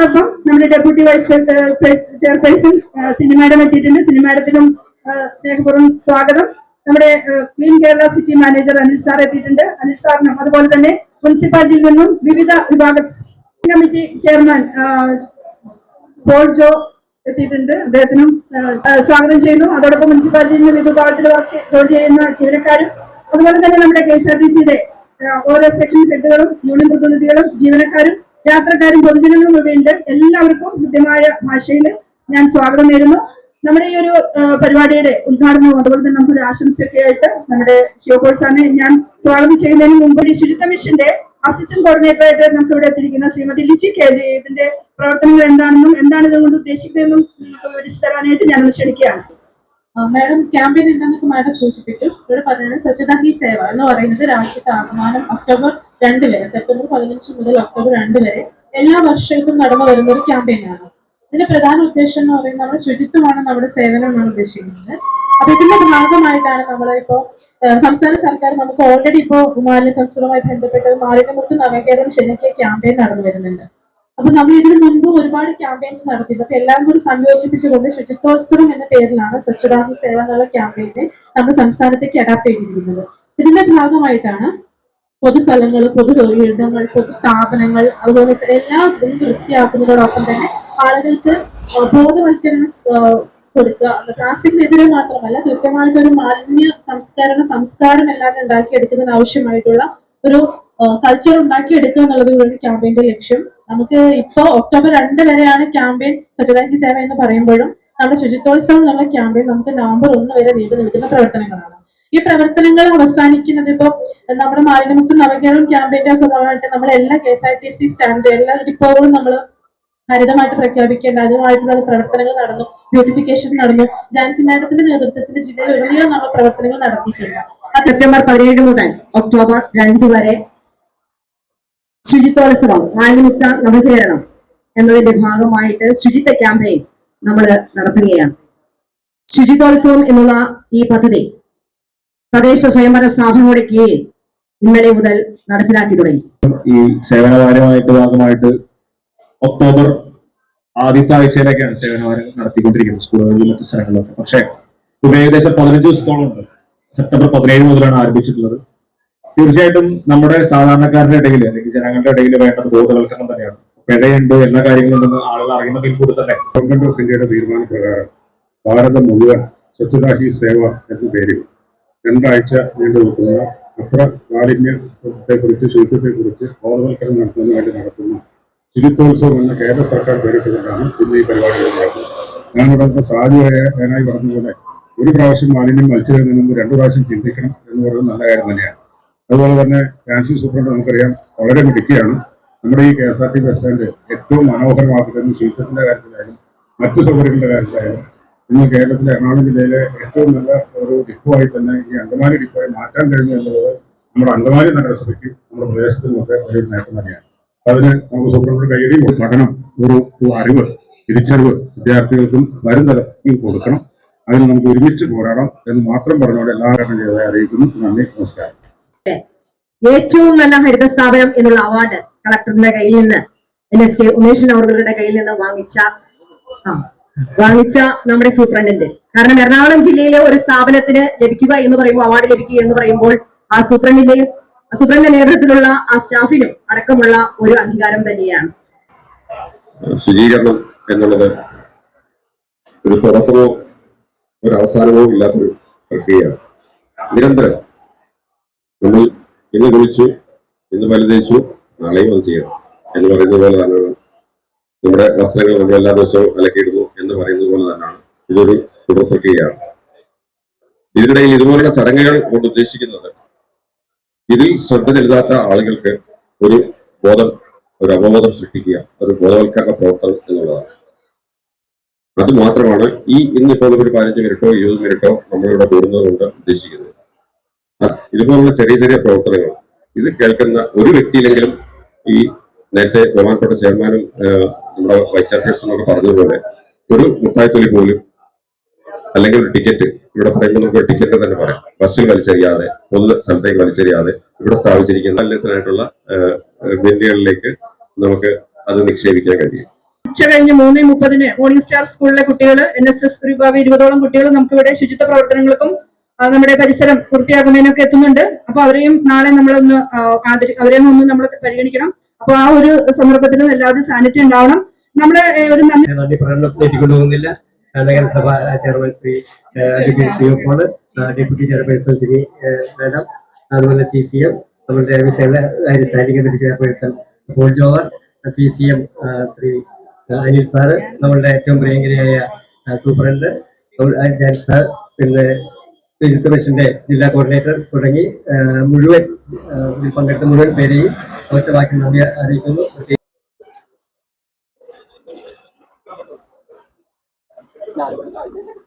അതോടൊപ്പം നമ്മുടെ deputy vice chairperson സിനിമയുടെ എത്തിയിട്ടുണ്ട് സിനിമയുടെത്തിനും സ്നേഹപൂർവം സ്വാഗതം. നമ്മുടെ clean Kerala city manager Anil sir എത്തിയിട്ടുണ്ട്. അനിൽ സാറിനും അതുപോലെ തന്നെ മുനിസിപ്പാലിറ്റിയിൽ നിന്നും വിവിധ വിഭാഗ കമ്മിറ്റി ചെയർമാൻ പോൾ ജോ എത്തിയിട്ടുണ്ട്. അദ്ദേഹത്തിനും സ്വാഗതം ചെയ്യുന്നു. അതോടൊപ്പം മുനിസിപ്പാലിറ്റിയിൽ നിന്ന് വിഭാഗത്തിൽ വർക്ക് ജോലി ചെയ്യുന്ന ജീവനക്കാരും അതുപോലെ തന്നെ നമ്മുടെ കെ എസ് ആർ ടി സിയുടെ ഓരോ സെക്ഷൻ ഹെഡുകളും യൂണിയൻ പ്രതിനിധികളും ജീവനക്കാരും യാത്രക്കാരും പൊതുജനങ്ങളും ഇവിടെയുണ്ട് എല്ലാവർക്കും കൃത്യമായ ഭാഷയിൽ ഞാൻ സ്വാഗതം നേരുന്നു. നമ്മുടെ ഈ ഒരു പരിപാടിയുടെ ഉദ്ഘാടനവും അതുപോലെ തന്നെ നമുക്കൊരു ആശംസയൊക്കെ ആയിട്ട് നമ്മുടെ ശിവകോൾ സാറിനെ ഞാൻ സ്വാഗതം ചെയ്യുന്നതിന് മുമ്പ് ഈ ശുചിത്വ മിഷന്റെ അസിസ്റ്റന്റ് കോർഡിനേറ്റർ ആയിട്ട് നമുക്ക് ഇവിടെ എത്തിയിരിക്കുന്ന ശ്രീമതി ലിജി കെ ജെ ഇതിന്റെ പ്രവർത്തനങ്ങൾ എന്താണെന്നും എന്താണ് ഇതുകൊണ്ട് ഉദ്ദേശിക്കുന്നതെന്നും നിങ്ങൾക്ക് വിവരിച്ചു തരാനായിട്ട് ഞാൻ ക്ഷണിക്കുകയാണ്. മാഡം ക്യാമ്പയിൻ എന്താണെന്നൊക്കെ മാഡം സൂചിപ്പിച്ചു. ഇവിടെ പറയുന്നത് സ്വച്ഛതാ ഹി സേവ എന്ന് പറയുന്നത് രാജ്യത്ത് ആകമാനം ഒക്ടോബർ രണ്ട് വരെ സെപ്റ്റംബർ പതിനഞ്ച് മുതൽ ഒക്ടോബർ രണ്ട് വരെ എല്ലാ വർഷവും നടന്നു വരുന്ന ഒരു ക്യാമ്പയിനാണ് ഇതിന്റെ പ്രധാന ഉദ്ദേശം എന്ന് പറയുന്നത് നമ്മുടെ ശുചിത്വമാണ് നമ്മുടെ സേവനമാണ് ഉദ്ദേശിക്കുന്നത്. അപ്പൊ ഇതിന്റെ ഭാഗമായിട്ടാണ് നമ്മൾ ഇപ്പോ സംസ്ഥാന സർക്കാർ നമുക്ക് ഓൾറെഡി ഇപ്പോ മാലിന്യ സംസ്കൃതമായി ബന്ധപ്പെട്ട് മാലിന്യമുക്ത നവകേരളം ശനിക്ക് ക്യാമ്പയിൻ നടന്നു വരുന്നുണ്ട്. അപ്പൊ നമ്മൾ ഇതിനു മുൻപ് ഒരുപാട് ക്യാമ്പയിൻസ് നടത്തിയിട്ടുണ്ട്. അപ്പൊ എല്ലാം കൂടി സംയോജിപ്പിച്ചുകൊണ്ട് ശുചിത്വോത്സവം എന്ന പേരിലാണ് സ്വച്ഛതാഹി സേവ എന്നുള്ള ക്യാമ്പയിനെ നമ്മൾ സംസ്ഥാനത്തേക്ക് അഡാപ്റ്റ് ചെയ്തിരിക്കുന്നത്. ഇതിന്റെ ഭാഗമായിട്ടാണ് പൊതുസ്ഥലങ്ങൾ പൊതു തൊഴിലിടങ്ങൾ പൊതു സ്ഥാപനങ്ങൾ അതുപോലെ തന്നെ എല്ലാ ഇതും വൃത്തിയാക്കുന്നതോടൊപ്പം തന്നെ ആളുകൾക്ക് ബോധവൽക്കരണം കൊടുക്കുക. പ്ലാസ്റ്റിക്കിനെതിരെ മാത്രമല്ല കൃത്യമായിട്ട് ഒരു മാലിന്യ സംസ്കരണ സംസ്കാരം എല്ലാം ഉണ്ടാക്കിയെടുക്കുന്നതിന് ആവശ്യമായിട്ടുള്ള ഒരു കൾച്ചർ ഉണ്ടാക്കിയെടുക്കുക എന്നുള്ളത് ഒരു ക്യാമ്പയിന്റെ ലക്ഷ്യം. നമുക്ക് ഇപ്പോ ഒക്ടോബർ രണ്ട് വരെയാണ് ക്യാമ്പയിൻ സ്വച്ഛതാക്കി സേവ എന്ന് പറയുമ്പോഴും നമ്മുടെ ശുചിത്വോത്സവം എന്നുള്ള ക്യാമ്പയിൻ നമുക്ക് നവംബർ ഒന്ന് വരെ നീണ്ടു നിൽക്കുന്ന പ്രവർത്തനങ്ങളാണ്. ഈ പ്രവർത്തനങ്ങൾ അവസാനിക്കുന്നത് ഇപ്പോ നമ്മുടെ മാലിന്യമുക്ത നവകേരളം ക്യാമ്പയിന്റെ ഒക്കെ ഭാഗമായിട്ട് നമ്മൾ എല്ലാ K S R T C stand എല്ലാ ഡിപ്പോകളും നമ്മൾ ഹരിതമായിട്ട് പ്രഖ്യാപിക്കേണ്ട അതുമായിട്ടുള്ള പ്രവർത്തനങ്ങൾ നടന്നു ബ്യൂട്ടിഫിക്കേഷൻ നടന്നു. ജാൻസി മാഡത്തിന്റെ നേതൃത്വത്തിൽ ജില്ലയിൽ ഉടനീളം നമ്മൾ പ്രവർത്തനങ്ങൾ നടത്തിയിട്ടുണ്ട്. സെപ്റ്റംബർ പതിനേഴ് മുതൽ ഒക്ടോബർ രണ്ട് വരെ ശുചിത്വോത്സവം മാലിന്യമുക്ത നവകേരളം എന്നതിന്റെ ഭാഗമായിട്ട് ശുചിത്വ ക്യാമ്പയിൻ നമ്മൾ നടത്തുകയാണ്. ശുചിത്വോത്സവം എന്നുള്ള ഈ പദ്ധതി തദ്ദേശ സ്വയംഭര സ്ഥാപനങ്ങളുടെ കീഴിൽ ഇന്നലെ മുതൽ നടപ്പിലാക്കി തുടങ്ങി. ഈ സേവനവാരമായിട്ട് ഭാഗമായിട്ട് ഒക്ടോബർ ആദ്യത്തെ ആഴ്ചയിലൊക്കെയാണ് സേവനവാരം നടത്തിക്കൊണ്ടിരിക്കുന്നത് സ്കൂളുകളിലും മറ്റു സ്ഥലങ്ങളിലൊക്കെ. പക്ഷേ ഇപ്പൊ ഏകദേശം പതിനഞ്ച് ദിവസത്തോളം ഉണ്ട് സെപ്റ്റംബർ പതിനേഴ് മുതലാണ് ആരംഭിച്ചിട്ടുള്ളത്. തീർച്ചയായിട്ടും നമ്മുടെ സാധാരണക്കാരുടെ ഇടയിൽ അല്ലെങ്കിൽ ജനങ്ങളുടെ ഇടയിൽ വേണ്ടത് ബോധവൽക്കരണം തന്നെയാണ്. പിഴയുണ്ട് എല്ലാ കാര്യങ്ങളും ഉണ്ടെന്ന് ആളുകൾ അറിയുന്നതിൽ കൂടി തന്നെ. ഗവൺമെന്റ് ഓഫ് ഇന്ത്യയുടെ തീരുമാനപ്രകാരം ഭാരതം മുഴുവൻ സ്വച്ഛതാ ഹി സേവ എന്ന പേരിൽ രണ്ടാഴ്ച നീണ്ടു നിൽക്കുന്ന അത്ര മാലിന്യത്തെക്കുറിച്ച് ശുചിത്വത്തെക്കുറിച്ച് ബോധവൽക്കരണം നടത്തുന്നതിന് നടത്തുന്ന ശുചിത്വോത്സവം എന്ന കേന്ദ്ര സർക്കാർ പേരിട്ടുകൊണ്ടാണ് ഇന്ന് ഈ പരിപാടി നടക്കുന്നത്. ഞാൻ ഇവിടെ സാധ്യതയായി പറഞ്ഞതുപോലെ ഒരു പ്രാവശ്യം മാലിന്യം വലിച്ചെറിയുന്നതിന് മുമ്പ് രണ്ടു പ്രാവശ്യം ചിന്തിക്കണം എന്ന് പറയുന്നത് നല്ല കാര്യം തന്നെയാണ്. അതുപോലെ തന്നെ ഫാൻസി സൂപ്രണ്ട് നമുക്കറിയാം വളരെ മിടുക്കിയാണ്. നമ്മുടെ ഈ K S R T bus stand ഏറ്റവും മനോഹരമാക്കുന്നത് ശുചിത്വത്തിന്റെ കാര്യത്തിലായാലും മറ്റു സൗകര്യങ്ങളുടെ കാര്യത്തിലായാലും ഇന്ന് കേരളത്തിലെ എറണാകുളം ജില്ലയിലെ ഏറ്റവും നല്ല ഒരു ഡിപ്പോയി തന്നെ ഈ അങ്കമാലി ഡിപ്പോയെ മാറ്റാൻ കഴിഞ്ഞു എന്നുള്ളത് നമ്മുടെ അങ്കമാലി നഗരസഭയ്ക്ക് നമ്മുടെ പ്രദേശത്തിനുമൊക്കെ ഒരു നേട്ടം തന്നെയാണ്. അതിന് നമുക്ക് സൂപ്രണ്ട് കയ്യടി ഒരു പഠനം ഒരു അറിവ് തിരിച്ചറിവ് വിദ്യാർത്ഥികൾക്കും വരും തലത്തിൽ കൊടുക്കണം. അതിന് നമുക്ക് ഒരുമിച്ച് പോരാടാം എന്ന് മാത്രം പറഞ്ഞുകൊണ്ട് എല്ലാവരും ചെയ്തതായി അറിയിക്കുന്നു. നന്ദി നമസ്കാരം. ഏറ്റവും നല്ല ഹരിത സ്ഥാപനം എന്നുള്ള അവാർഡ് കളക്ടറിന്റെ കയ്യിൽ നിന്ന് എൻ എസ് കെ ഉമേഷൻ അവരുടെ കയ്യിൽ നിന്ന് വാങ്ങിച്ച വാങ്ങിച്ച നമ്മുടെ സൂപ്രണ്ടിന്റെ. കാരണം എറണാകുളം ജില്ലയിലെ ഒരു സ്ഥാപനത്തിന് ലഭിക്കുക എന്ന് പറയുമ്പോൾ അവാർഡ് ലഭിക്കുക എന്ന് പറയുമ്പോൾ ആ സൂപ്രണ്ടിന്റെയും സൂപ്രണ്ടിന്റെ നേതൃത്വത്തിലുള്ള ആ സ്റ്റാഫിനും അടക്കമുള്ള ഒരു അധികാരം തന്നെയാണ്. ശുചീകരണം എന്നുള്ളത് ഒരു തുടക്കമോ ഒരു അവസാനമോ ഇല്ലാത്തൊരു പ്രക്രിയയാണ്. നിരന്തരം നമ്മൾ ഇന്ന് കുളിച്ചു ഇന്ന് പലതേച്ചു നാളെയും അത് ചെയ്യണം എന്ന് പറയുന്നത് പോലെ തന്നെയാണ് നമ്മുടെ വസ്ത്രങ്ങൾ നമ്മൾ എല്ലാ ദിവസവും എന്ന് പറയുന്നത് പോലെ തന്നെയാണ് ഇതൊരു തുടർ പ്രക്രിയയാണ് ഇതിനിടയിൽ ഇതുപോലുള്ള ചടങ്ങുകൾ കൊണ്ട് ഉദ്ദേശിക്കുന്നത് ഇതിൽ ശ്രദ്ധ ചെലുത്താത്ത ആളുകൾക്ക് ഒരു ബോധം ഒരു അവബോധം സൃഷ്ടിക്കുക ഒരു ബോധവൽക്കരണ പ്രവർത്തനം എന്നുള്ളതാണ്. അത് മാത്രമാണ് ഈ ഇന്നിപ്പോൾ ഒരു പതിനഞ്ച് മിനിറ്റോ ഇരുപത് മിനിറ്റോ നമ്മളിവിടെ കൂടുന്നത് കൊണ്ട് ഉദ്ദേശിക്കുന്നത്. ഇതുപോലുള്ള ചെറിയ ചെറിയ പ്രവർത്തനങ്ങൾ ഇത് കേൾക്കുന്ന ഒരു വ്യക്തിയിലെങ്കിലും ഈ നേരത്തെ ബഹുമാനപ്പെട്ട ചെയർമാനും നമ്മുടെ വൈസ് ഒക്കെ പറഞ്ഞതുപോലെ ഒരു മുട്ടായിത്തൊലി പോലും അല്ലെങ്കിൽ ഒരു ടിക്കറ്റ് ഇവിടെ പറയുമ്പോൾ നമുക്ക് ടിക്കറ്റ് തന്നെ പറയാം. ബസ്സിൽ വലിച്ചെറിയാതെ പൊതു സ്ഥലത്തേക്ക് വലിച്ചെറിയാതെ ഇവിടെ സ്ഥാപിച്ചിരിക്കുന്ന എല്ലാത്തിനായിട്ടുള്ള ബില്ലുകളിലേക്ക് നമുക്ക് അത് നിക്ഷേപിക്കാൻ കഴിയും. ഉച്ച കഴിഞ്ഞ് മൂന്ന് മുപ്പതിന് മോർണിംഗ് സ്റ്റാർ സ്കൂളിലെ കുട്ടികൾ എൻ എസ് എസ് വിഭാഗം ഇരുപതോളം കുട്ടികൾ നമുക്ക് ഇവിടെ ശുചിത്വ പ്രവർത്തനങ്ങൾക്കും നമ്മുടെ പരിസരം വൃത്തിയാക്കുന്നതിനൊക്കെ എത്തുന്നുണ്ട്. അപ്പൊ അവരെയും നാളെ നമ്മളൊന്ന് അവരെയും ഒന്ന് നമ്മൾ പരിഗണിക്കണം. അപ്പൊ ആ ഒരു സന്ദർഭത്തിലും എല്ലാവരും സാന്നിധ്യം ഉണ്ടാവണം. നമ്മൾ ഒരു നന്ദി. പ്രകടനത്തിലേക്ക് കൊണ്ടുപോകുന്നില്ല. നഗരസഭ chairman Shri advocate Sivapol deputy chairperson Shri madam. അതുപോലെ സി സി എം നമ്മുടെ standing committee chairperson Paul jowar C C M Shri Anil sir നമ്മളുടെ ഏറ്റവും പ്രിയങ്കരിയായ സൂപ്രണ്ട് സാർ പിന്നെ ശുചിത്വ മിഷന്റെ ജില്ലാ കോർഡിനേറ്റർ തുടങ്ങി മുഴുവൻ ഇതിൽ പങ്കെടുത്ത മുഴുവൻ പേരെയും ഒറ്റ വാക്കിൽ നന്ദി അറിയിക്കുന്നു. なる、大。